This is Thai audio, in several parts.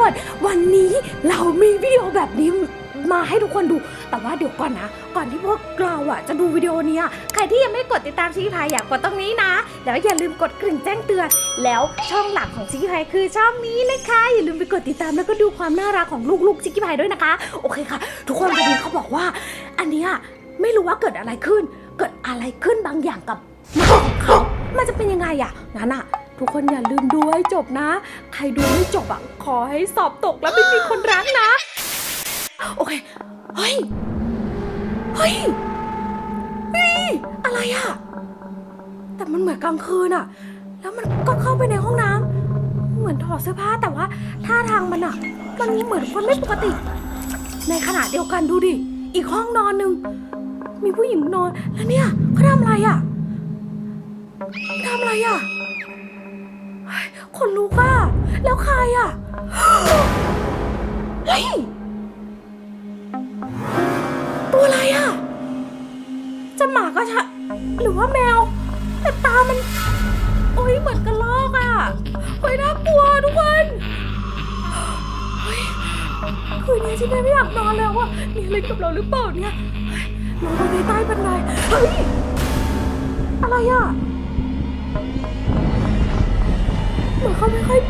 คนวันนี้เรามีวิดีโอแบบนี้มาให้ทุกคนดู แต่ว่าเดี๋ยวก่อนนะ ก่อนที่พวกเราอะจะดูวิดีโอนี้ ใครที่ยังไม่กดติดตามชิคกี้พายอยากกดตรงนี้นะ แล้วอย่าลืมกดกริ่งแจ้งเตือน แล้วช่องหลักของชิคกี้พายคือช่องนี้เลยค่ะอย่าลืมไปกดติดตามแล้วก็ดูความน่ารักของลูกๆชิคกี้พายด้วยนะคะ โอเคค่ะ ทุกคนวันนี้เขาบอกว่า อันเนี้ยไม่รู้ว่าเกิดอะไรขึ้น เกิดอะไรขึ้นบางอย่างกับหมาของเขามันจะเป็นยังไงอะงั้นอะ ทุกคนอย่าลืมดูให้จบนะ ใครดูไม่จบอะขอให้สอบตกแล้วไม่มีคนรักนะ โอเค เฮ้ย เฮ้ยเฮ้ยอะไรอะแต่มันเหมือนกลางคืนอะแล้วมันก็เข้าไปในห้องน้ำเหมือนถอดเสื้อผ้าแต่ว่าท่าทางมันอะมันเหมือนคนไม่ปกติ ในขณะเดียวกันดูดิ อีกห้องนอนหนึ่งมีผู้หญิงนอนแล้วเนี่ยเขาทำอะไรอะทำอะไรอะ คนลุกอะแล้วใครอะเฮ้ยตัวอะไรอะจะหมาก็ชะหรือว่าแมว แต่ตามัน โอ้ยเหมือนกระลอกอะเฮ้ยน่ากลัวทุกคนเฮ้ยคืนนี้ที่แม่ไม่อยากนอนแล้วอะมีอะไรกับเราหรือเปล่าเนี่ยเฮ้ยลงไปในใต้บันไดเฮ้ยอะไรอะ เหมือนเขาไม่ค่อย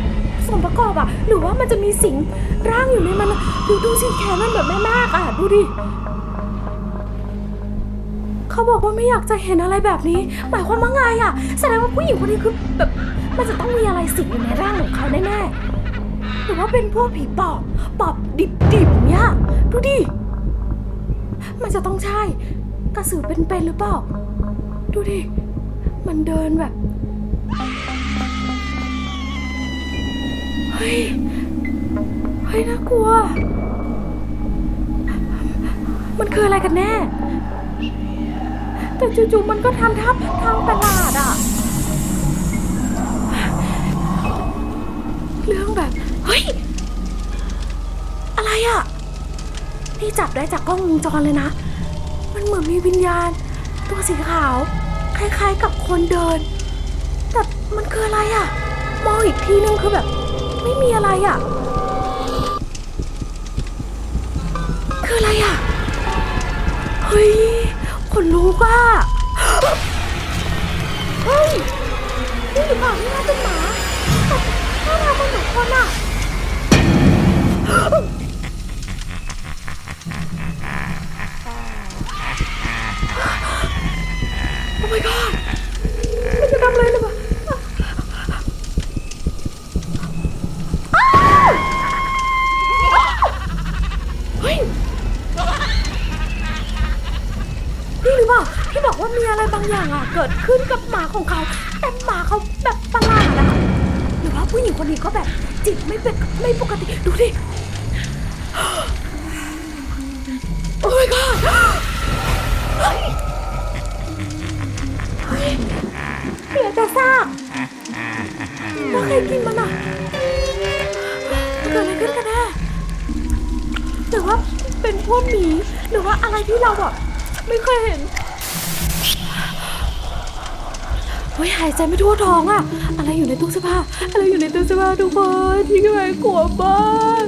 สมประกอบอะหรือว่ามันจะมีสิ่งร่างอยู่ในมันอะดูดูสิแขนมันแบบแม่มากอะดูดิ เขาบอกว่าไม่อยากจะเห็นอะไรแบบนี้ หมายความว่าไงอะแสดงว่าผู้หญิงคนนี้คือแบบ มันจะต้องมีอะไรสิงอยู่ในร่างของเขาแน่ๆหรือว่าเป็นพวกผีปอบ ปอบดิบๆเนี่ย ดูดิ มันจะต้องใช่ กระสือเป็นๆหรือเปล่า ดูดิ มันเดินแบบ ฮ้ย เฮ้ยน่ากลัว มันคืออะไรกันแน่ แต่จู่ๆมันก็ทำทับทางประหลาดอะ เรื่องแบบ เฮ้ย อะไรอะ นี่จับได้จากกล้องวงจรเลยนะ มันเหมือนมีวิญญาณ ตัวสีขาว คล้ายๆกับคนเดิน แต่มันคืออะไรอะมองอีกทีนึงคือแบบ ไม่มีอะไรอะ คืออะไรอะ เฮ้ย คนรู้ว่าเฮ้ย เกิดขึ้นกับหมาของเขา แต่หมาเขาแบบประหลาดอะหรือว่าผู้หญิงคนนี้ก็แบบจิตไม่เป็นไม่ปกติ ดูดิ โอ้โหเฮ้ยเฮ้ยเหลือแต่ซากแล้วใครกินมันอะเกิดอะไรขึ้นกันแน่หรือว่าเป็นพวกหมีหรือว่าอะไรที่เราแบบไม่เคยเห็น ฮ้ยหายใจไม่ทั่วท้องอะอะไรอยู่ในตู้เสื้อผ้าอะไรอยู่ในตู้เสื้อผ้าทุกคนที่กำลังกลัวมาก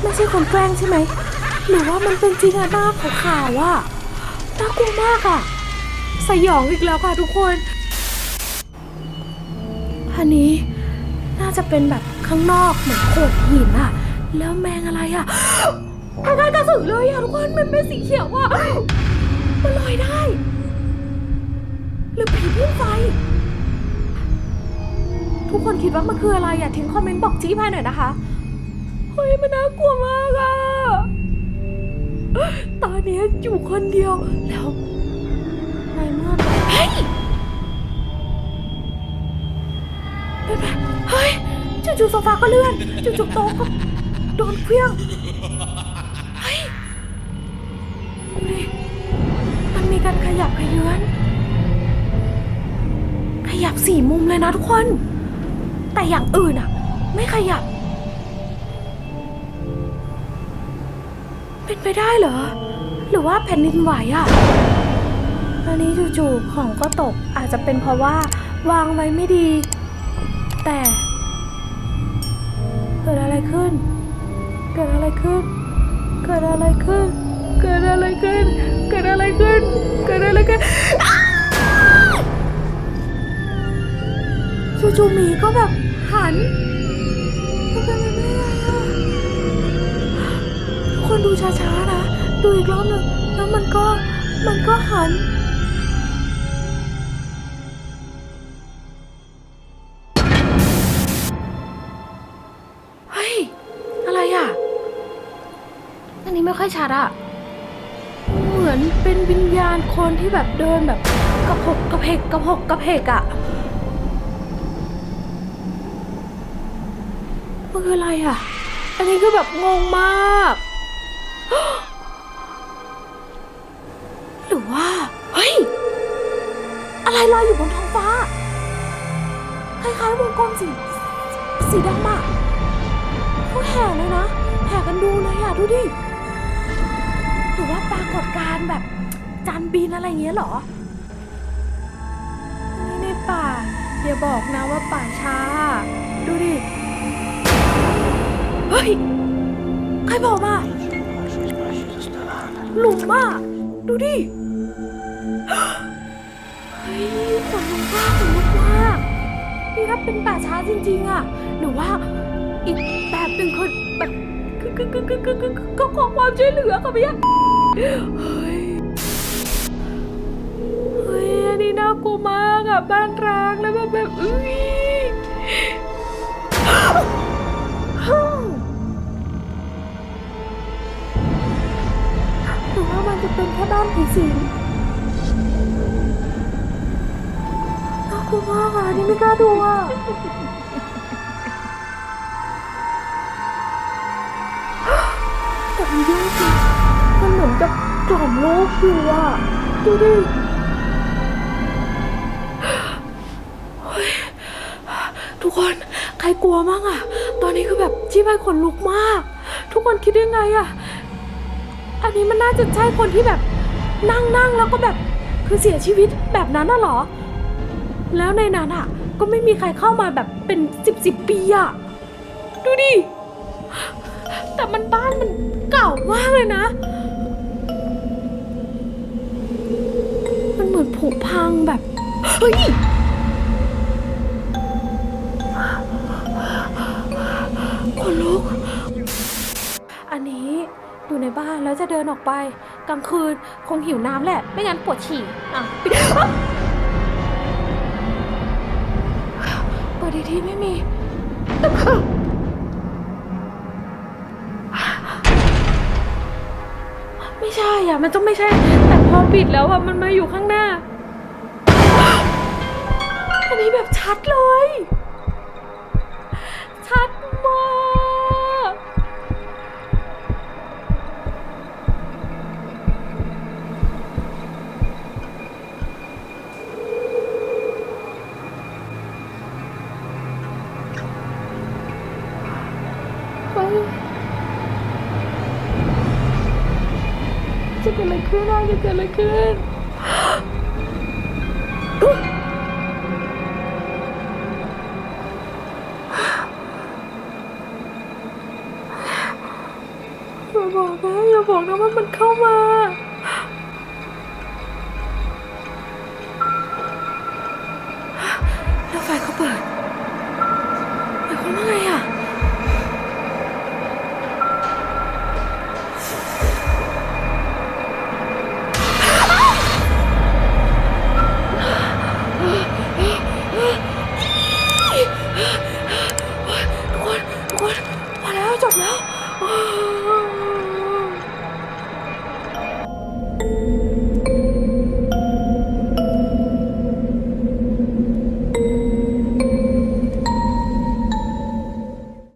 ไม่ใช่คนแกล้งใช่ไหมหรือว่ามันเป็นจริงอะหน้าขาวๆอะน่ากลัวมากอะสยองอีกแล้วค่ะทุกคนอันนี้น่าจะเป็นแบบข้างนอกเหมือนโขดหินอะ แล้วแมงอะไรอะคล้ายๆกระสือเลยอะทุกคนมันเป็นสีเขียวอะมันลอยได้ หรือผีพุ่งไฟ ทุกคนคิดว่ามันคืออะไรอะทิ้งคอมเมนต์บอกชี้พายหน่อยนะคะ เฮ้ยมันน่ากลัวมากอะตอนนี้อยู่คนเดียวแล้วในเมื่อเฮ้ยเป็นไงเฮ้ยจู่ๆโซฟาก็เลื่อนจู่ๆโต๊ะก็ โดนเครื่อง เฮ้ยดูดิมันมีการขยับขยือน ขยับสี่มุมเลยนะทุกคน แต่อย่างอื่นอะไม่ขยับ เป็นไปได้เหรอ หรือว่าแผ่นดินไหวอะไปอันนี้จู่ๆของก็ตกอาจจะเป็นเพราะว่าวางไว้ไม่ดี แต่ เกิดอะไรขึ้น เกิดอะไรขึ้น เกิดอะไรขึ้น เกิดอะไรขึ้น เกิดอะไรขึ้น เกิดอะไรขึ้นจู่ๆหมีก็แบบหันทุกคนดูช้าๆนะ ดูอีกรอบหนึ่งแล้วมันก็มันก็หัน ดอะเหมือนเป็นวิญญาณคนที่แบบเดินแบบ กระพกกระเพกกระพกกระเพกอะมันคืออะไรอะอันนี้คือแบบงงมาก หรือว่า เฮ้ย อะไรลอยอยู่บนท้องฟ้า คล้ายๆวงกลมสีสีดำอะเขาแห่เลยนะ แห่กันดูเลยอะดูดิ รือว่าปรากฏการณ์แบบจานบินอะไรอย่างเงี้ยเหรอ นี่ในป่าอย่าบอกนะว่าป่าช้า ดูดิ เฮ้ย ใครบอกมาหลุมอะ ดูดิ เฮ้ยขนลุกมากขนลุกมากนี่ถ้าเป็นป่าช้าจริง ๆ อะ หรือว่าอีกแบบหนึ่งคนแบบก็ขอความช่วยเหลือค่ะพี่ เฮ้ย เฮ้ย อันนี้น่ากลัวมากอะบ้านร้างแล้วแบบแบบอุ้ยหรือว่ามันจะเป็นแค่บ้านผีสิงน่ากลัวมากอะนี่ไม่กล้าดูอะ กล่อมโลกอยู่อะดูดิเฮ้ยทุกคนใครกลัวมั่งอะตอนนี้คือแบบชีพายขนลุกมาก ทุกคนคิดได้ไงอะอันนี้มันน่าจะใช่คนที่แบบนั่งนั่งแล้วก็แบบคือเสียชีวิตแบบนั้นน่ะเหรอ แล้วในนั้นอะก็ไม่มีใครเข้ามาแบบเป็นสิบสิบปีอะดูดิแต่มันบ้านมันเก่ามากเลยนะ ผุพังแบบ เฮ้ย คนลุก อันนี้อยู่ในบ้านแล้วจะเดินออกไป กลางคืนคงหิวน้ำแหละ ไม่งั้นปวดฉี่ อะปิดเปิดอีกทีไม่มีไม่ใช่อะ มันต้องไม่ใช่ แต่พอปิดแล้วอะ มันมาอยู่ข้างหน้า นี้แบบชัดเลย ชัดมากเฮ้ยจะเกิดอะไรขึ้นอะจะเกิดอะไรขึ้น บอกนะอย่าบอกนะว่ามันเข้ามา แล้วไฟเขาเปิด